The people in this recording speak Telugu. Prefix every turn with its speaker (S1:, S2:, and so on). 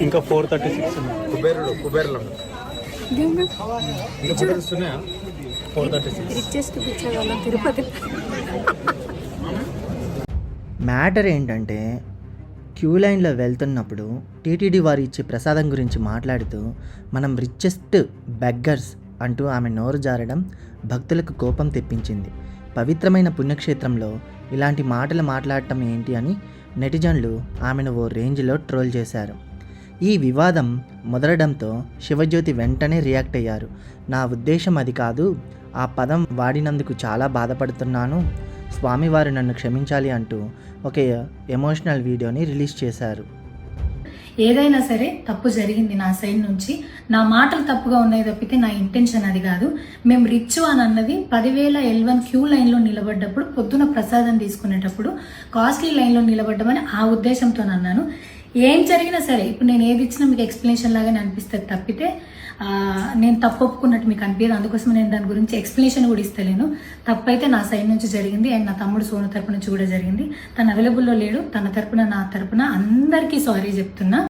S1: ఇంకా ఫోర్ థర్టీ సిక్స్
S2: కుబేరుడు కుబేరులు
S1: four thirty six.
S3: Tirupati
S4: matter ఏంటంటే క్యూ లైన్లో వెళ్తున్నప్పుడు టీటీడీ వారు ఇచ్చే ప్రసాదం గురించి మాట్లాడుతూ మనం రిచెస్ట్ బెగ్గర్స్ అంటూ ఆమె నోరు జారడం భక్తులకు కోపం తెప్పించింది. పవిత్రమైన పుణ్యక్షేత్రంలో ఇలాంటి మాటలు మాట్లాడటం ఏంటి అని నెటిజన్లు ఆమెను ఓ రేంజ్లో ట్రోల్ చేశారు. ఈ వివాదం మొదలడంతో శివజ్యోతి వెంటనే రియాక్ట్ అయ్యారు. నా ఉద్దేశం అది కాదు. ఆ పదం వాడినందుకు చాలా బాధపడుతున్నాను. స్వామివారు నన్ను క్షమించాలి అంటూ ఒక ఎమోషనల్ వీడియోని రిలీజ్ చేశారు.
S5: ఏదైనా సరే తప్పు జరిగింది నా సైడ్ నుంచి. నా మాటలు తప్పుగా ఉన్నాయి తప్పితే నా ఇంటెన్షన్ అది కాదు. మేము రిచ్ అని అన్నది పదివేల ఎల్వన్ క్యూ లైన్లో నిలబడ్డప్పుడు పొద్దున ప్రసాదం తీసుకునేటప్పుడు కాస్ట్లీ లైన్లో నిలబడ్డమని ఆ ఉద్దేశంతో అన్నాను. ఏం జరిగినా సరే ఇప్పుడు నేను ఏది ఇచ్చినా మీకు ఎక్స్ప్లెనేషన్ లాగానే అనిపిస్తుంది తప్పితే నేను తప్పు ఒప్పుకున్నట్టు మీకు అనిపించదు అందుకోసం నేను దాని గురించి ఎక్స్ప్లెనేషన్ కూడా ఇస్తలేను. తప్పు అయితే నా సైడ్ నుంచి జరిగింది. అండ్ నా తమ్ముడు సోను తరపు నుంచి కూడా జరిగింది. తను అవైలబుల్లో లేడు. తన తరపున నా తరపున అందరికీ సారీ చెప్తున్నా.